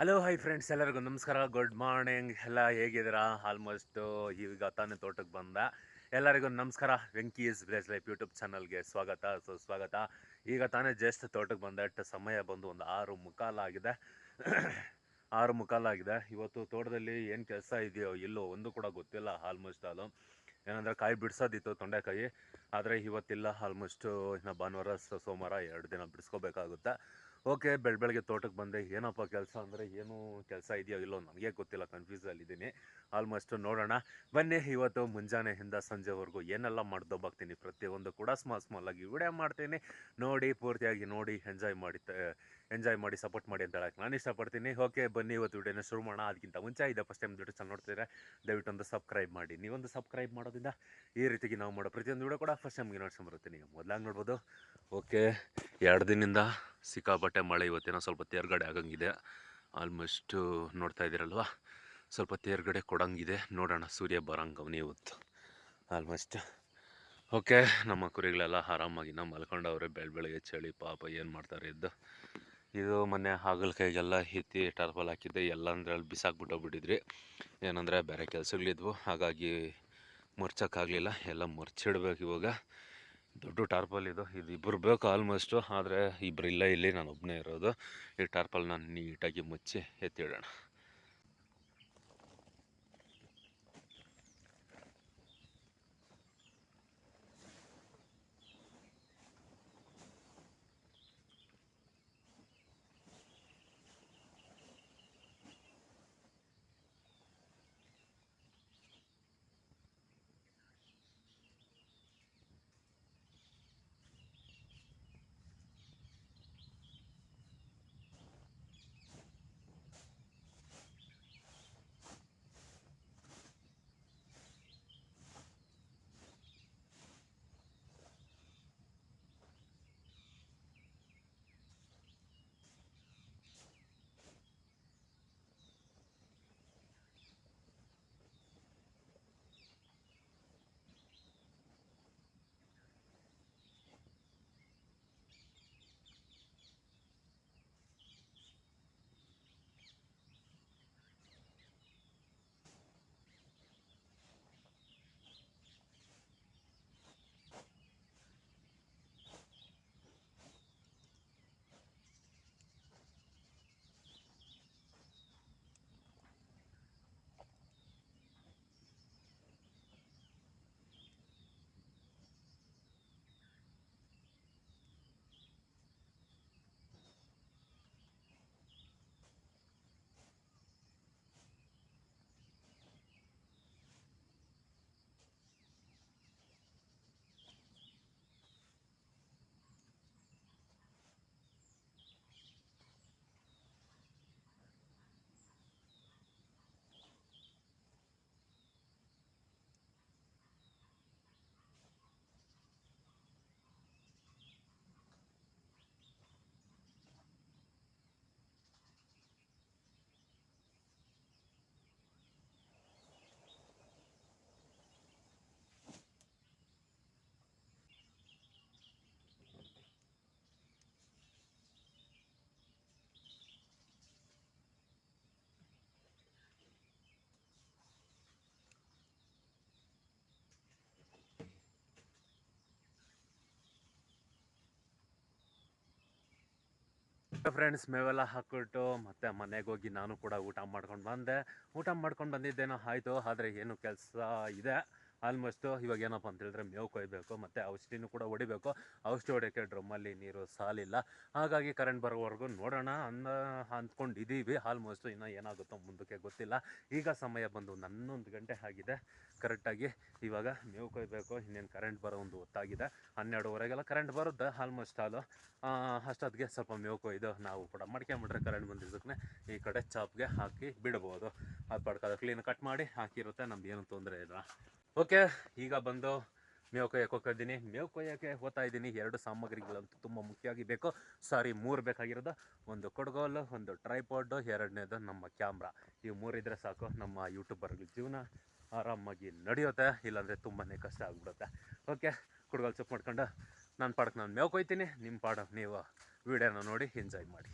Hello hi friends ಎಲ್ಲರಿಗೂ ನಮಸ್ಕಾರ. Good morning ಎಲ್ಲ ಹೇಗಿದ್ದೀರಾ? ಆಲ್ಮೋಸ್ಟ್ ಈಗ ತಾನೇ ತೋಟಕ್ಕೆ ಬಂದ. ಎಲ್ಲರಿಗೂ ನಮಸ್ಕಾರ. ವೆಂಕೀಸ್ ವಿಲೇಜ್ ಲೈಫ್ ಯೂಟ್ಯೂಬ್ ಚಾನಲ್ಗೆ ಸ್ವಾಗತ. ಸೊ ಸ್ವಾಗತ. ಈಗ ತಾನೇ ಜಸ್ಟ್ ತೋಟಕ್ಕೆ ಬಂದಟ್ಟು ಸಮಯ ಬಂದು ಒಂದು ಆರು ಮುಕ್ಕಾಲಾಗಿದೆ ಆರು ಮುಕ್ಕಾಲಾಗಿದೆ ಇವತ್ತು ತೋಟದಲ್ಲಿ ಏನು ಕೆಲಸ ಇದೆಯೋ ಇಲ್ಲೋ ಒಂದು ಕೂಡ ಗೊತ್ತಿಲ್ಲ. ಆಲ್ಮೋಸ್ಟ್ ಅದು. ಏನಂದ್ರೆ ಕಾಯಿ ಬಿಡಿಸೋದಿತ್ತು ತೊಂಡೆಕಾಯಿ. ಆದರೆ ಇವತ್ತಿಲ್ಲ. ಆಲ್ಮೋಸ್ಟ್ ಇನ್ನು ಭಾನುವಾರ ಸೋಮವಾರ ಎರಡು ದಿನ ಬಿಡಿಸ್ಕೋಬೇಕಾಗುತ್ತೆ. ಓಕೆ, ಬೆಳ, ಬೆಳಗ್ಗೆ ತೋಟಕ್ಕೆ ಬಂದೆ. ಏನಪ್ಪ ಕೆಲಸ ಅಂದರೆ ಏನು ಕೆಲಸ ಇದೆಯೋ ಇಲ್ಲೋ ನನಗೆ ಗೊತ್ತಿಲ್ಲ ಕನ್ಫ್ಯೂಸಲ್ಲಿದ್ದೀನಿ ಆಲ್ಮೋಸ್ಟ್ ನೋಡೋಣ. ಬನ್ನಿ, ಇವತ್ತು ಮುಂಜಾನೆಯಿಂದ ಸಂಜೆವರೆಗೂ ಏನೆಲ್ಲ ಮಾಡ್ದೋಗ್ತೀನಿ ಪ್ರತಿಯೊಂದು ಕೂಡ ಸ್ಮಾಲ್ ಸ್ಮಾಲಾಗಿ ವಿಡಿಯೋ ಮಾಡ್ತೀನಿ. ನೋಡಿ, ಪೂರ್ತಿಯಾಗಿ ನೋಡಿ ಎಂಜಾಯ್ ಮಾಡಿ ಎಂಜಾಯ್ ಮಾಡಿ, ಸಪೋರ್ಟ್ ಮಾಡಿ ಅಂತ ಹೇಳಕ್ಕೆ ನಾನು ಇಷ್ಟಪಡ್ತೀನಿ. ಓಕೆ, ಬನ್ನಿ ಇವತ್ತು ವಿಡಿಯೋನ ಶುರು ಮಾಡೋಣ. ಅದಕ್ಕಿಂತ ಮುಂಚೆ ಇದೆ ಫಸ್ಟ್ ಟೈಮ್ ವಿಡಿಯೋ ಚೆನ್ನಾಗಿ ನೋಡ್ತಿದ್ರೆ ದಯವಿಟ್ಟು ಒಂದು ಸಬ್ಸ್ಕ್ರೈಬ್ ಮಾಡಿ. ನೀವೊಂದು ಸಬ್ಸ್ಕ್ರೈಬ್ ಮಾಡೋದ್ರಿಂದ ಈ ರೀತಿಗೆ ನಾವು ಮಾಡೋ ಪ್ರತಿಯೊಂದು ವಿಡಿಯೋ ಕೂಡ ಫಸ್ಟ್ ಟೈಮ್ಗೆ ನೋಡ್ಸ್ಕೊಂಬರುತ್ತೆ. ನೀವು ಮೊದಲಾಗಿ ನೋಡ್ಬೋದು. ಓಕೆ, ಎರಡು ದಿನದಿಂದ ಸಿಕ್ಕಾಪಟ್ಟೆ ಮಳೆ ಇವತ್ತೇನೋ ಸ್ವಲ್ಪ ತೇರ್ಗಡೆ ಆಗಂಗಿದೆ. ಆಲ್ಮೋಸ್ಟು ನೋಡ್ತಾ ಇದ್ದೀರಲ್ವ? ಸ್ವಲ್ಪ ತೇರ್ಗಡೆ ಕೊಡಂಗಿದೆ. ನೋಡೋಣ ಸೂರ್ಯ ಬರಂಗವನಿ ಇವತ್ತು. ಆಲ್ಮೋಸ್ಟ್ ಓಕೆ, ನಮ್ಮ ಕುರಿಗಳೆಲ್ಲ ಆರಾಮಾಗಿ ನಾವು ಮಲ್ಕೊಂಡವ್ರೆ ಬೆಳ ಬೆಳಗ್ಗೆ ಚಳಿ ಪಾಪ ಏನು ಮಾಡ್ತಾರೆ ಇದ್ದು ಇದು ಮೊನ್ನೆ ಹಾಗಲಕಾಯಿಗೆಲ್ಲ ಎತ್ತಿ ಟಾರ್ಪಲ್ ಹಾಕಿದ್ದೆ ಎಲ್ಲ ಅಂದ್ರೆ ಅಲ್ಲಿ ಬಿಸಾಕ್ಬಿಟ್ಟೋಗ್ಬಿಟ್ಟಿದ್ರಿ ಏನಂದರೆ ಬೇರೆ ಕೆಲಸಗಳಿದ್ವು, ಹಾಗಾಗಿ ಮುರ್ಚೋಕ್ಕಾಗಲಿಲ್ಲ, ಎಲ್ಲ ಮುರ್ಚಿಡ್ಬೇಕು ಇವಾಗ. ದೊಡ್ಡ ಟಾರ್ಪಲ್ ಇದು ಇದು ಇಬ್ಬರು ಬೇಕು ಆಲ್ಮೋಸ್ಟು, ಆದರೆ ಇಬ್ಬರಿಲ್ಲ ಇಲ್ಲಿ ನಾನು ಒಬ್ಬನೇ ಇರೋದು. ಈ ಟಾರ್ಪಲ್ ನಾನು ನೀಟಾಗಿ ಮುಚ್ಚಿ ಎತ್ತಿಡೋಣ. ಫ್ರೆಂಡ್ಸ್ ಮೇವೆಲ್ಲ ಹಾಕ್ಬಿಟ್ಟು ಮತ್ತೆ ಮನೆಗೆ ಹೋಗಿ ನಾನು ಕೂಡ ಊಟ ಮಾಡ್ಕೊಂಡು ಬಂದೆ. ಊಟ ಮಾಡ್ಕೊಂಡು ಬಂದಿದ್ದೇನೋ ಆಯಿತು, ಆದರೆ ಏನು ಕೆಲಸ ಇದೆ. ಆಲ್ಮೋಸ್ಟು ಇವಾಗ ಏನಪ್ಪ ಅಂತ ಹೇಳಿದ್ರೆ ಮೇವು ಕೊಯ್ಬೇಕು, ಮತ್ತು ಔಷಧಿನೂ ಕೂಡ ಹೊಡಿಬೇಕು. ಔಷಧಿ ಹೊಡಿಯೋಕ್ಕೆ ಡ್ರಮ್ಮಲ್ಲಿ ನೀರು ಸಾಲಿಲ್ಲ. ಹಾಗಾಗಿ ಕರೆಂಟ್ ಬರೋವರೆಗೂ ನೋಡೋಣ ಅನ್ನ ಅಂದ್ಕೊಂಡಿದ್ದೀವಿ. ಆಲ್ಮೋಸ್ಟು ಇನ್ನೂ ಏನಾಗುತ್ತೋ ಮುಂದಕ್ಕೆ ಗೊತ್ತಿಲ್ಲ. ಈಗ ಸಮಯ ಬಂದು ಹನ್ನೊಂದು ಗಂಟೆ ಆಗಿದೆ. ಕರೆಕ್ಟಾಗಿ ಇವಾಗ ಮೇವು ಕೊಯ್ಬೇಕು, ಇನ್ನೇನು ಕರೆಂಟ್ ಬರೋ ಒಂದು ಹೊತ್ತಾಗಿದೆ. ಹನ್ನೆರಡುವರೆಗೆಲ್ಲ ಕರೆಂಟ್ ಬರುತ್ತೆ ಆಲ್ಮೋಸ್ಟ್ ಆಲು ಅಷ್ಟೊತ್ತಿಗೆ ಸ್ವಲ್ಪ ಮೇವು ಕೊಯ್ದು ನಾವು ಕೂಡ ಮಡ್ಕೊಂಬಿಟ್ರೆ ಕರೆಂಟ್ ಬಂದಿದ್ದಕ್ಕೆ ಈ ಕಡೆ ಚಾಪ್ಗೆ ಹಾಕಿ ಬಿಡ್ಬೋದು. ಅದು ಪಡ್ಕೋದು ಕ್ಲೀನ್ ಕಟ್ ಮಾಡಿ ಹಾಕಿರುತ್ತೆ ನಮ್ದು ಏನು ತೊಂದರೆ ಇಲ್ಲ. ಓಕೆ, ಈಗ ಬಂದು ಮೇವು ಕೊಯ್ಯಕ್ಕೆ ಹೋಗ್ತಿದ್ದೀನಿ ಮೇವು ಕೊಯ್ಯೋಕ್ಕೆ ಹೋಗ್ತಾ ಇದ್ದೀನಿ? ಎರಡು ಸಾಮಗ್ರಿಗಳಂತೂ ತುಂಬ ಮುಖ್ಯವಾಗಿ ಬೇಕು. ಸಾರಿ, ಮೂರು ಬೇಕಾಗಿರೋದು. ಒಂದು ಕೊಡಗೋಲು, ಒಂದು ಟ್ರೈಪಾಡು, ಎರಡನೇದು ನಮ್ಮ ಕ್ಯಾಮ್ರಾ. ಈ ಮೂರಿದ್ರೆ ಸಾಕು. ನಮ್ಮ ಯೂಟ್ಯೂಬರ್ಗಳ ಜೀವನ ಆರಾಮಾಗಿ ನಡೆಯುತ್ತೆ. ಇಲ್ಲಾಂದರೆ ತುಂಬಾ ಕಷ್ಟ ಆಗ್ಬಿಡುತ್ತೆ. ಓಕೆ, ಕುಡ್ಗೋಲು ಚುಪ್ ಮಾಡ್ಕೊಂಡು ನಾನು ಪಾಡಕ್ಕೆ ನಾನು ಮೇವು ಕೊಯ್ತೀನಿ ನಿಮ್ಮ ಪಾಡ, ನೀವು ವೀಡಿಯೋನ ನೋಡಿ ಎಂಜಾಯ್ ಮಾಡಿ.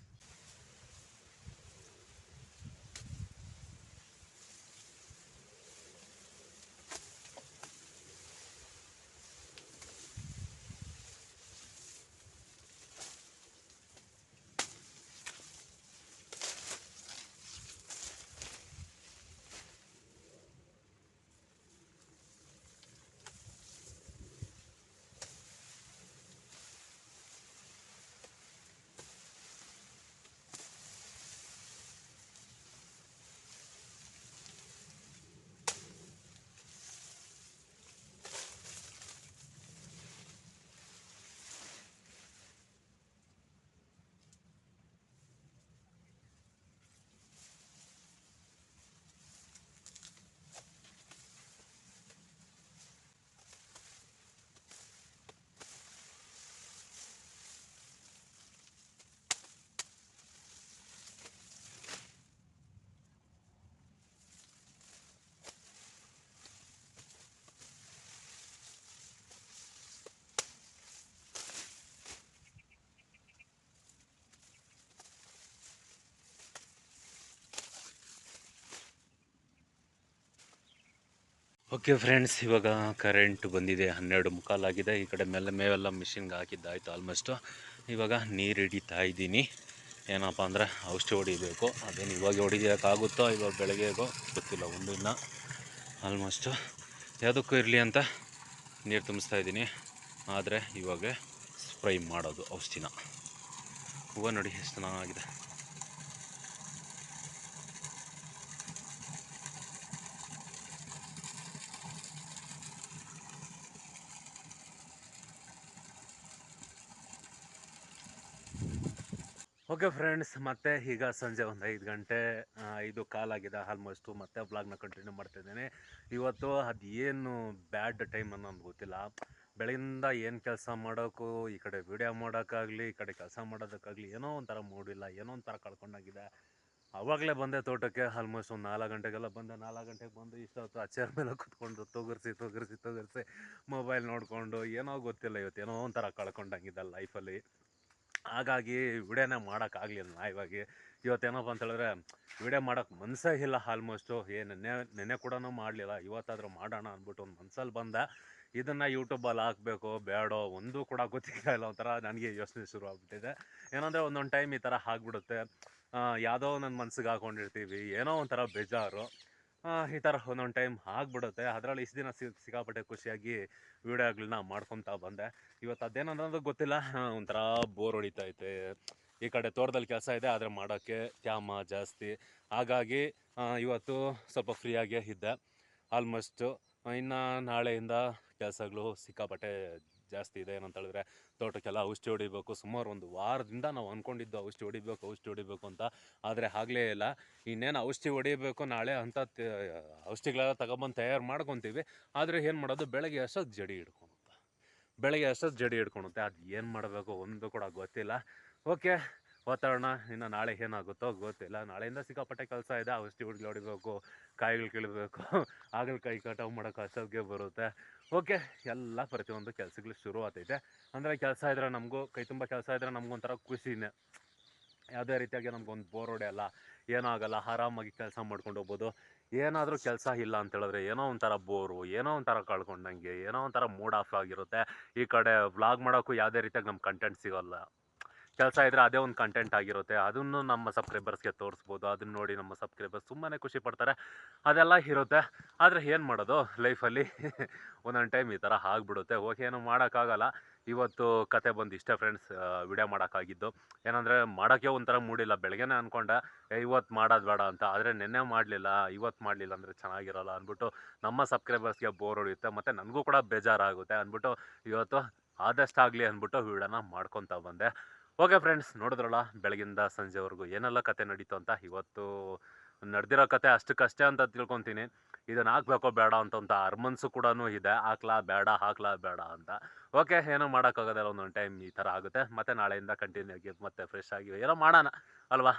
ಓಕೆ ಫ್ರೆಂಡ್ಸ್, ಇವಾಗ ಕರೆಂಟ್ ಬಂದಿದೆ, ಹನ್ನೆರಡು ಮುಕ್ಕಾಲಾಗಿದೆ ಈ ಕಡೆ ಮೇಲೆ ಮೇವೆಲ್ಲ ಮಿಷಿನ್ಗೆ ಹಾಕಿದ್ದಾಯ್ತು ಆಲ್ಮೋಸ್ಟು ಇವಾಗ ನೀರು ಹಿಡಿತಾ ಇದ್ದೀನಿ. ಏನಪ್ಪ ಅಂದರೆ ಔಷಧಿ ಹೊಡಿಬೇಕು. ಅದೇನು ಇವಾಗ ಹೊಡಿಯೋಕ್ಕಾಗುತ್ತೋ ಇವಾಗ ಬೆಳಗ್ಗೆಗೋ ಗೊತ್ತಿಲ್ಲ, ಒಂದು ಇನ್ನು ಆಲ್ಮೋಸ್ಟು ಯಾವುದಕ್ಕೂ ಇರಲಿ ಅಂತ ನೀರು ತುಂಬಿಸ್ತಾ ಇದ್ದೀನಿ. ಆದರೆ ಇವಾಗ ಸ್ಪ್ರೈ ಮಾಡೋದು ಔಷಧಿನ. ಹೂವು ನೋಡಿ, ಎಷ್ಟು ಚೆನ್ನಾಗಿದೆ. ಓಕೆ ಫ್ರೆಂಡ್ಸ್, ಮತ್ತೆ ಈಗ ಸಂಜೆ ಒಂದು ಐದು ಗಂಟೆ ಐದು ಕಾಲಾಗಿದೆ ಆಲ್ಮೋಸ್ಟು ಮತ್ತೆ ಬ್ಲಾಗ್ನ ಕಂಟಿನ್ಯೂ ಮಾಡ್ತಿದ್ದೇನೆ ಇವತ್ತು ಅದು ಏನು ಬ್ಯಾಡ್ ಟೈಮ್ ಅನ್ನೋದು ಗೊತ್ತಿಲ್ಲ. ಬೆಳಗಿಂದ ಏನು ಕೆಲಸ ಮಾಡೋಕ್ಕೂ ಈ ಕಡೆ ವಿಡಿಯೋ ಮಾಡೋಕ್ಕಾಗಲಿ, ಈ ಕಡೆ ಕೆಲಸ ಮಾಡೋದಕ್ಕಾಗಲಿ ಏನೋ ಒಂಥರ ಮೂಡಿಲ್ಲ ಏನೋ ಒಂಥರ ಕಳ್ಕೊಂಡಾಗಿದೆ. ಅವಾಗಲೇ ಬಂದೆ ತೋಟಕ್ಕೆ ಆಲ್ಮೋಸ್ಟ್ ಒಂದು ನಾಲ್ಕು ಗಂಟೆಗೆಲ್ಲ ಬಂದೆ. ನಾಲ್ಕು ಗಂಟೆಗೆ ಬಂದು ಇಷ್ಟೊತ್ತು ಚೇರ್ ಮೇಲೆ ಕುತ್ಕೊಂಡು ತೊಗರ್ಸಿ ತೊಗರ್ಸಿ ತೊಗರ್ಸಿ ಮೊಬೈಲ್ ನೋಡಿಕೊಂಡು ಏನೋ ಗೊತ್ತಿಲ್ಲ ಇವತ್ತು ಏನೋ ಒಂಥರ ಕಳ್ಕೊಂಡಂಗಿದೆ ಲೈಫಲ್ಲಿ ಹಾಗಾಗಿ ವಿಡಿಯೋನೇ ಮಾಡೋಕ್ಕಾಗಲಿಲ್ಲ ನಾ ಇವಾಗ. ಇವತ್ತೇನಪ್ಪ ಅಂತ ಹೇಳಿದ್ರೆ ವಿಡಿಯೋ ಮಾಡೋಕ್ಕೆ ಮನಸ್ಸೇ ಇಲ್ಲ ಆಲ್ಮೋಸ್ಟು ಏ, ನೆನ್ನೆ ನೆನ್ನೆ ಕೂಡ ಮಾಡಲಿಲ್ಲ, ಇವತ್ತಾದರೂ ಮಾಡೋಣ ಅಂದ್ಬಿಟ್ಟು ಒಂದು ಮನ್ಸಲ್ಲಿ ಬಂದ. ಇದನ್ನು ಯೂಟ್ಯೂಬಲ್ಲಿ ಹಾಕಬೇಕು, ಬೇಡೋ, ಒಂದು ಕೂಡ ಗೊತ್ತಿಲ್ಲ ಇಲ್ಲ ಒಂಥರ ನನಗೆ ಯೋಚನೆ ಶುರು ಆಗ್ಬಿಟ್ಟಿದೆ. ಏನಂದರೆ ಒಂದೊಂದು ಟೈಮ್ ಈ ಥರ ಆಗ್ಬಿಡುತ್ತೆ. ಯಾವುದೋ ನನ್ನ ಮನ್ಸಿಗೆ ಹಾಕೊಂಡಿರ್ತೀವಿ, ಏನೋ ಒಂಥರ ಬೇಜಾರು. ಈ ಥರ ಒಂದೊಂದು ಟೈಮ್ ಆಗ್ಬಿಡುತ್ತೆ. ಅದರಲ್ಲಿ ಇಷ್ಟು ದಿನ ಸಿ, ಸಿಕ್ಕಾಪಟ್ಟೆ ಖುಷಿಯಾಗಿ ವೀಡಿಯೋಗಳನ್ನ ಮಾಡ್ಕೊತಾ ಬಂದೆ. ಇವತ್ತು ಅದೇನನ್ನೋದು ಗೊತ್ತಿಲ್ಲ. ಒಂಥರ ಬೋರ್ ಹೊಡಿತೈತೆ ಈ ಕಡೆ ತೋಟದಲ್ಲಿ ಕೆಲಸ ಇದೆ, ಆದರೆ ಮಾಡೋಕ್ಕೆ ತ್ಯಾಮ ಜಾಸ್ತಿ. ಹಾಗಾಗಿ ಇವತ್ತು ಸ್ವಲ್ಪ ಫ್ರೀಯಾಗೇ ಇದ್ದೆ. ಆಲ್ಮೋಸ್ಟು, ಇನ್ನು ನಾಳೆಯಿಂದ ಕೆಲಸಗಳು ಸಿಕ್ಕಾಪಟ್ಟೆ ಜಾಸ್ತಿ ಇದೆ ಏನಂತ ಹೇಳಿದ್ರೆ, ತೋಟಕ್ಕೆಲ್ಲ ಔಷಧಿ ಹೊಡಿಬೇಕು. ಸುಮಾರು ಒಂದು ವಾರದಿಂದ ನಾವು ಅಂದ್ಕೊಂಡಿದ್ದು ಔಷಧಿ ಹೊಡಿಬೇಕು ಔಷಧಿ ಹೊಡಿಬೇಕು ಅಂತ. ಆದರೆ ಆಗಲೇ ಇಲ್ಲ. ಇನ್ನೇನು ಔಷಧಿ ಹೊಡಿಬೇಕು, ನಾಳೆ ಅಂತ ಔಷಧಿಗಳೆಲ್ಲ ತಗೊಬಂದು ತಯಾರು ಮಾಡ್ಕೊತೀವಿ. ಆದರೆ ಏನು ಮಾಡೋದು, ಬೆಳಗ್ಗೆ ಅಷ್ಟೊತ್ತು ಜಡಿ ಹಿಡ್ಕೊಳುತ್ತೆ ಬೆಳಗ್ಗೆ ಅಷ್ಟೊತ್ತು ಜಡಿ ಹಿಡ್ಕೊಳುತ್ತೆ ಅದು ಏನು ಮಾಡಬೇಕು, ಒಂದು ಕೂಡ ಗೊತ್ತಿಲ್ಲ. ಓಕೆ. ವಾತಾವರಣ ಇನ್ನು ನಾಳೆ ಏನಾಗುತ್ತೋ ಗೊತ್ತಿಲ್ಲ. ನಾಳೆಯಿಂದ ಸಿಕ್ಕಾಪಟ್ಟೆ ಕೆಲಸ ಇದೆ. ಔಷಧಿ ಹುಡುಗಿ ಹೊಡಿಬೇಕು ಕಾಯಿಗಳು ಕೀಳಬೇಕು ಹಾಗಲಕಾಯಿ ಕಟಾವು ಮಾಡೋಕೆ ಅಷ್ಟೊತ್ತಿಗೆ ಬರುತ್ತೆ. ಓಕೆ, ಎಲ್ಲ ಪ್ರತಿಯೊಂದು ಕೆಲಸಗಳು ಶುರು ಆಗ್ತೈತೆ ಅಂದರೆ ಕೆಲಸ ಇದ್ರೆ ನಮಗೂ, ಕೈ ತುಂಬ ಕೆಲಸ ಇದ್ರೆ ನಮಗೊಂಥರ ಖುಷಿನೇ. ಯಾವುದೇ ರೀತಿಯಾಗಿ ನಮ್ಗೊಂದು ಬೋರ್ ಹೊಡೆಯಲ್ಲ ಏನೂ ಆಗಲ್ಲ, ಆರಾಮಾಗಿ ಕೆಲಸ ಮಾಡ್ಕೊಂಡು ಹೋಗ್ಬೋದು. ಏನಾದರೂ ಕೆಲಸ ಇಲ್ಲ ಅಂತ ಹೇಳಿದ್ರೆ ಏನೋ ಒಂಥರ ಬೋರು ಏನೋ ಒಂಥರ ಕಳ್ಕೊಂಡಂಗೆ, ಏನೋ ಒಂಥರ ಮೂಡ್ ಆಫ್ ಆಗಿರುತ್ತೆ. ಈ ಕಡೆ ವ್ಲಾಗ್ ಮಾಡೋಕ್ಕೂ ಯಾವುದೇ ರೀತಿಯಾಗಿ ನಮ್ಮ ಕಂಟೆಂಟ್ ಸಿಗೋಲ್ಲ. ಕೆಲಸ ಇದ್ದರೆ ಅದೇ ಒಂದು ಕಂಟೆಂಟ್ ಆಗಿರುತ್ತೆ. ಅದನ್ನು ನಮ್ಮ ಸಬ್ಸ್ಕ್ರೈಬರ್ಸ್ಗೆ ತೋರಿಸ್ಬೋದು. ಅದನ್ನ ನೋಡಿ ನಮ್ಮ ಸಬ್ಸ್ಕ್ರೈಬರ್ಸ್ ತುಂಬಾ ಖುಷಿ ಪಡ್ತಾರೆ. ಅದೆಲ್ಲ ಇರುತ್ತೆ. ಆದರೆ ಏನು ಮಾಡೋದು? ಲೈಫಲ್ಲಿ ಒಂದೊಂದು ಟೈಮ್ ಈ ಥರ ಆಗಿಬಿಡುತ್ತೆ. ಓಕೆ ಏನು ಮಾಡೋಕ್ಕಾಗಲ್ಲ. ಇವತ್ತು ಕತೆ ಬಂದು ಇಷ್ಟೇ ಫ್ರೆಂಡ್ಸ್ ವಿಡಿಯೋ ಮಾಡೋಕ್ಕಾಗಿದ್ದು. ಏನಂದರೆ ಮಾಡೋಕ್ಕೆ ಒಂಥರ ಮೂಡಿಲ್ಲ. ಬೆಳಗ್ಗೆನೇ ಅಂದ್ಕೊಂಡೆ ಇವತ್ತು ಮಾಡೋದು ಬೇಡ ಅಂತ. ಆದರೆ ನಿನ್ನೆ ಮಾಡಲಿಲ್ಲ. ಇವತ್ತು ಮಾಡಲಿಲ್ಲ ಅಂದರೆ ಚೆನ್ನಾಗಿರಲ್ಲ ಅಂದ್ಬಿಟ್ಟು ನಮ್ಮ ಸಬ್ಸ್ಕ್ರೈಬರ್ಸ್ಗೆ ಬೋರ್ ಹೊಡೆಯುತ್ತೆ. ಮತ್ತು ನನಗೂ ಕೂಡ ಬೇಜಾರಾಗುತ್ತೆ ಅಂದ್ಬಿಟ್ಟು ಇವತ್ತು ಆದಷ್ಟಾಗಲಿ ಅಂದ್ಬಿಟ್ಟು ವಿಡಿಯೋನ ಮಾಡ್ಕೊತಾ ಬಂದೆ. ಓಕೆ ಫ್ರೆಂಡ್ಸ್, ನೋಡಿದ್ರಲ್ಲ, ಬೆಳಗಿಂದ ಸಂಜೆವರೆಗೂ ಏನೆಲ್ಲ ಕತೆ ನಡೀತು ಅಂತ? ಇವತ್ತು ನಡೆದಿರೋ ಕತೆ ಅಷ್ಟಕ್ಕಷ್ಟೇ ಅಂತ ತಿಳ್ಕೊತೀನಿ. ಇದನ್ನು ಹಾಕ್ಬೇಕೋ ಬೇಡ ಅಂತ ಅಂತ ಅರ್ಮನ್ಸು ಕೂಡ ಇದೆ. ಹಾಕ್ಲಾ ಬೇಡ ಹಾಕ್ಲಾ ಬೇಡ ಅಂತ. ಓಕೆ, ಏನೋ ಮಾಡೋಕ್ಕಾಗೋದಿಲ್ಲ ಒಂದೊಂದು ಟೈಮ್ ಈ ಥರ ಆಗುತ್ತೆ. ಮತ್ತೆ ನಾಳೆಯಿಂದ ಕಂಟಿನ್ಯೂ ಆಗಿ ಮತ್ತೆ ಫ್ರೆಶ್ ಆಗಿ ಏನೋ ಮಾಡೋಣ, ಅಲ್ವಾ?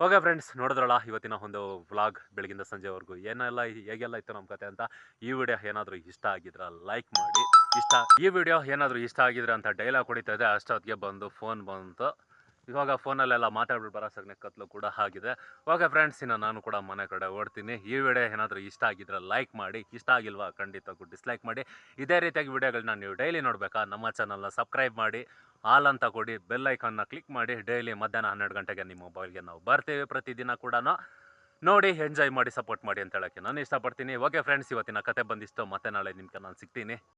ಓಕೆ ಫ್ರೆಂಡ್ಸ್, ನೋಡಿದ್ರಲ್ಲ, ಇವತ್ತಿನ ಒಂದು ವ್ಲಾಗ್ ಬೆಳಗಿಂದ ಸಂಜೆವರೆಗೂ ಏನೆಲ್ಲ, ಹೇಗೆಲ್ಲ ಇತ್ತು ನಮ್ಮ ಕತೆ ಅಂತ? ಈ ವಿಡಿಯೋ ಏನಾದರೂ ಇಷ್ಟ ಆಗಿದ್ರೆ ಲೈಕ್ ಮಾಡಿ. ಇಷ್ಟ. ಈ ವಿಡಿಯೋ ಏನಾದರೂ ಇಷ್ಟ ಆಗಿದ್ರೆ ಅಂತ ಡೈಲಾಗ್ ಹೊಡಿತಾ ಇದೆ, ಅಷ್ಟೊತ್ತಿಗೆ ಬಂದು ಫೋನ್ ಬಂತು. ಇವಾಗ ಫೋನಲ್ಲೆಲ್ಲ ಮಾತಾಡ್ಬಿಟ್ಟು ಬರೋಸಗ್ನೆ ಕತ್ಲು ಕೂಡ ಆಗಿದೆ. ಓಕೆ ಫ್ರೆಂಡ್ಸ್ ಇನ್ನು ನಾನು ಕೂಡ ಮನೆ ಕಡೆ ಓಡ್ತೀನಿ. ಈ ವಿಡಿಯೋ ಏನಾದರೂ ಇಷ್ಟ ಆಗಿದ್ರೆ ಲೈಕ್ ಮಾಡಿ, ಇಷ್ಟ ಆಗಿಲ್ವಾ ಖಂಡಿತ ಡಿಸ್ಲೈಕ್ ಮಾಡಿ. ಇದೇ ರೀತಿಯಾಗಿ ವಿಡಿಯೋಗಳನ್ನ ನೀವು ಡೈಲಿ ನೋಡಬೇಕಾ, ನಮ್ಮ ಚಾನಲ್ನ ಸಬ್ಸ್ಕ್ರೈಬ್ ಮಾಡಿ ಆಲ್ ಅಂತ ಕೊಡಿ ಬೆಲ್ ಐಕನ್ನ ಕ್ಲಿಕ್ ಮಾಡಿ. ಡೈಲಿ ಮಧ್ಯಾಹ್ನ ಹನ್ನೆರಡು ಗಂಟೆಗೆ ನಿಮ್ಮ ಮೊಬೈಲ್ಗೆ ನಾವು ಬರ್ತೀವಿ ಪ್ರತಿದಿನ ಕೂಡ ನೋಡಿ ಎಂಜಾಯ್ ಮಾಡಿ ಸಪೋರ್ಟ್ ಮಾಡಿ ಅಂತ ಹೇಳೋಕ್ಕೆ ನಾನು ಇಷ್ಟಪಡ್ತೀನಿ. ಓಕೆ ಫ್ರೆಂಡ್ಸ್ ಇವತ್ತಿನ ಕತೆ ಬಂದಿಷ್ಟು. ಮತ್ತೆ ನಾಳೆ ನಿಮ್ಗೆ ನಾನು ಸಿಗ್ತೀನಿ.